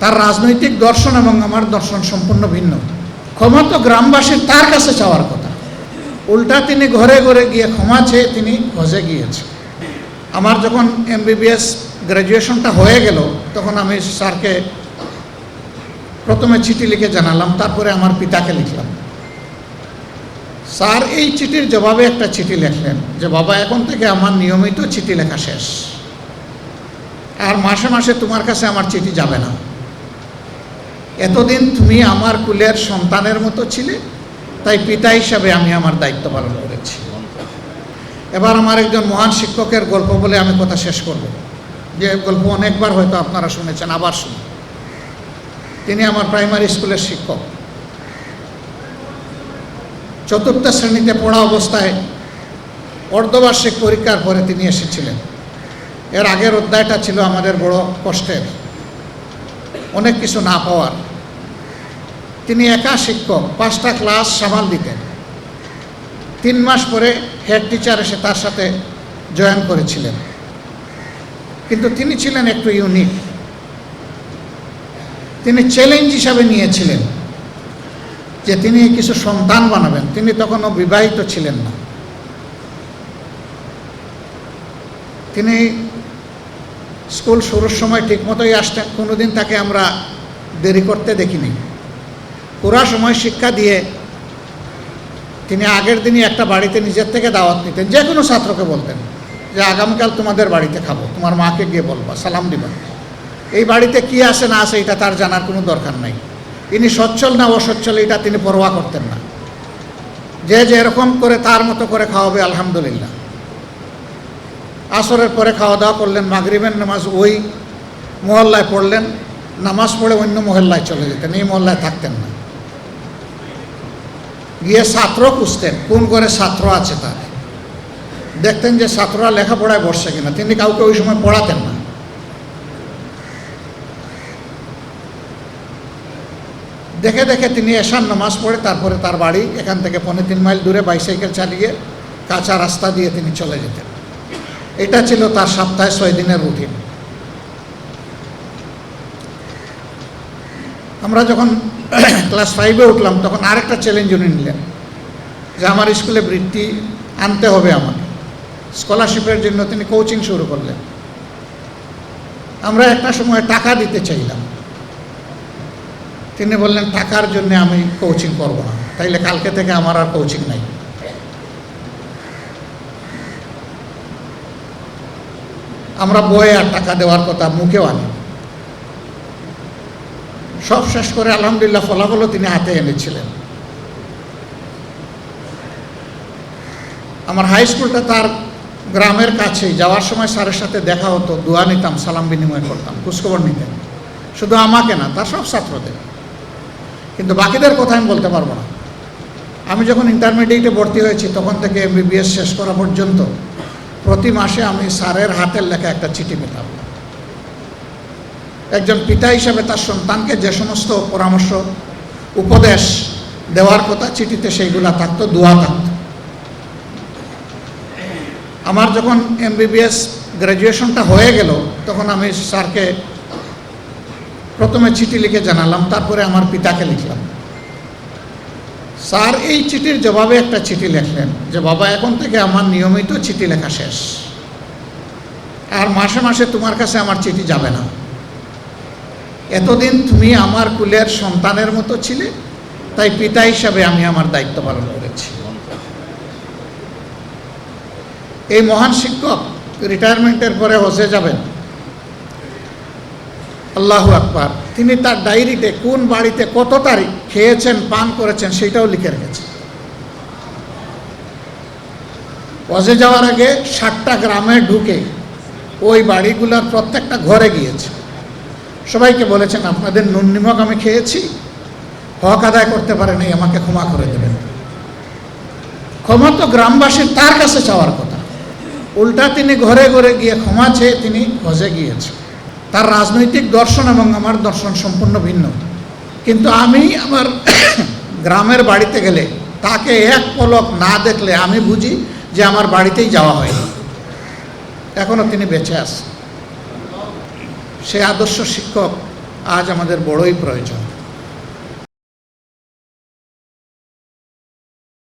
তার রাজনৈতিক দর্শন এবং আমার দর্শন সম্পূর্ণ ভিন্ন। ক্ষমা তো গ্রামবাসীর তার কাছে চাওয়ার কথা। উল্টা তিনি ঘরে ঘরে গিয়ে ক্ষমা চেয়ে তিনি হজে গিয়েছে। আমার যখন এমবিবিএস গ্র্যাজুয়েশনটা হয়ে গেল, তখন আমি স্যারকে প্রথমে চিঠি লিখে জানালাম, তারপরে আমার পিতাকে লিখলাম। স্যার এই চিঠির জবাবে একটা চিঠি লিখলেন যে, বাবা, এখন থেকে আমার নিয়মিত চিঠি লেখা শেষ। আর মাসে মাসে তোমার কাছে আমার চিঠি যাবে না। এতদিন তুমি আমার কুলের সন্তানের মতো ছিলে, তাই পিতা হিসাবে আমি আমার দায়িত্ব পালন করেছি। এবার আমার একজন মহান শিক্ষকের গল্প বলে আমি কথা শেষ করব। যে গল্প অনেকবার হয়তো আপনারা শুনেছেন, আবার শুনুন। তিনি আমার প্রাইমারি স্কুলের শিক্ষক। চতুর্থ শ্রেণীতে পড়া অবস্থায় অর্ধবার্ষিক পরীক্ষার পরে তিনি এসেছিলেন। এর আগের অধ্যায়টা ছিল আমাদের বড় কষ্টের। অনেক কিছু না পাওয়ার। তিনি একা শিক্ষক, পাঁচটা ক্লাস সামাল দিতেন। তিন মাস পরে হেড টিচার এসে তার সাথে জয়েন করেছিলেন। কিন্তু তিনি ছিলেন একটু ইউনিক। তিনি চ্যালেঞ্জ হিসাবে নিয়েছিলেন যে তিনি কিছু সন্তান বানাবেন। তিনি তখনও বিবাহিত ছিলেন না। তিনি স্কুল শুরুর সময় ঠিকমতোই আসতেন। কোনোদিন তাকে আমরা দেরি করতে দেখিনি। পুরা সময় শিক্ষা দিয়ে তিনি আগের দিনই একটা বাড়িতে নিজের থেকে দাওয়াত নিতেন, যে কোনো ছাত্রকে বলতেন যে আগামীকাল তোমাদের বাড়িতে খাব, তোমার মাকে গিয়ে বলবা, সালাম দিবা। এই বাড়িতে কি আছে না আছে এটা তার জানার কোনো দরকার নাই। তিনি সচ্ছল না অসচ্ছল এটা তিনি পরোয়া করতেন না। যে যে এরকম করে তার মতো করে খাওয়াবে, আলহামদুলিল্লাহ। আসরের পরে খাওয়া দাওয়া করলেন, মাগরিবের নামাজ ওই মহল্লায় পড়লেন, নামাজ পড়ে অন্য মহল্লায় চলে যেতেন, এই মহল্লায় থাকতেন না। গিয়ে ছাত্র খুঁজতেন। কোন করে ছাত্র আছে তার? দেখতেন যে ছাত্ররা লেখাপড়ায় বসছে কিনা। তিনি কাউকে ওই সময় পড়াতেন না। দেখে দেখে তিনি এশান নামাজ পড়ে, তারপরে তার বাড়ি, এখান থেকে পনেরো তিন মাইল দূরে বাইসাইকেল চালিয়ে কাঁচা রাস্তা দিয়ে তিনি চলে যেতেন। এটা ছিল তার সপ্তাহে ছয় দিনের রুটিন আমরা যখন ক্লাস ফাইভে উঠলাম, তখন আরেকটা চ্যালেঞ্জ উনি নিলেন যে আমার স্কুলে বৃত্তি আনতে হবে আমাকে। স্কলারশিপের জন্য তিনি কোচিং শুরু করলেন। আমরা একটা সময় টাকা দিতে চাইলাম। তিনি বললেন, টাকার জন্য আমি কোচিং করব না। তাইলে কালকে থেকে আমার আর কোচিং নাই। আমরা বয়ে আর টাকা দেওয়ার কথা মুখেও আনি। সব শেষ করে আলহামদুলিল্লাহ ফলাফলও তিনি হাতে এনেছিলেন। আমার হাই স্কুলটা তার গ্রামের কাছেই। যাওয়ার সময় স্যারের সাথে দেখা হতো, দোয়া নিতাম, সালাম বিনিময় করতাম, খোঁজখবর নিতেন। শুধু আমাকে না, তার সব ছাত্রদের। কিন্তু বাকিদের কথা আমি বলতে পারব না। আমি যখন ইন্টারমিডিয়েটে ভর্তি হয়েছি, তখন থেকে এমবিবিএস শেষ করা পর্যন্ত প্রতি মাসে আমি স্যারের হাতের লেখা একটা চিঠি পেতাম। একজন পিতা হিসাবে তার সন্তানকে যে সমস্ত পরামর্শ, উপদেশ দেওয়ার কথা চিঠিতে সেইগুলা থাকতো, দোয়া থাকতো। আমার যখন এমবিবিএস গ্র্যাজুয়েশনটা হয়ে গেল, তখন আমি স্যারকে প্রথমে চিঠি লিখে জানালাম, তারপরে আমার পিতাকে লিখলাম। স্যার এই চিঠির জবাবে একটা চিঠি লিখলেন যে, বাবা, এখন থেকে আমার নিয়মিত চিঠি লেখা শেষ। আর মাসে মাসে তোমার কাছে আমার চিঠি যাবে না। এতদিন তুমি আমার কুলের সন্তানের মতো ছিলে, তাই পিতা হিসাবে আমি আমার দায়িত্ব পালন করেছি। এই মহান শিক্ষক রিটায়ারমেন্টের পরে হসে যাবেন। আল্লাহ আকবার। তিনি তার ডায়েরিতে কোন বাড়িতে কত তারিখ খেয়েছেন, পান করেছেন সেটাও লিখে রেখেছেন হজে যাওয়ার আগে ষাটটা গ্রামে ঢুকে ওই বাড়িগুলোর প্রত্যেকটা ঘরে গিয়েছে। সবাইকে বলেছেন, আপনাদের নুন নিমক আমি খেয়েছি। হক আদায় করতে পারে নাই, আমাকে ক্ষমা করে দেবেন। ক্ষমা তো গ্রামবাসীর, তার কাছে চাওয়ার কথা। উল্টা তিনি ঘরে ঘরে গিয়ে ক্ষমা চেয়ে তিনি হজে গিয়েছেন। তার রাজনৈতিক দর্শন এবং আমার দর্শন সম্পূর্ণ ভিন্ন। কিন্তু আমি আমার গ্রামের বাড়িতে গেলে তাকে এক পলক না দেখলে আমি বুঝি যে আমার বাড়িতেই যাওয়া হয়নি। এখনও তিনি বেঁচে আছেন। সে আদর্শ শিক্ষক আজ আমাদের বড়ই প্রয়োজন।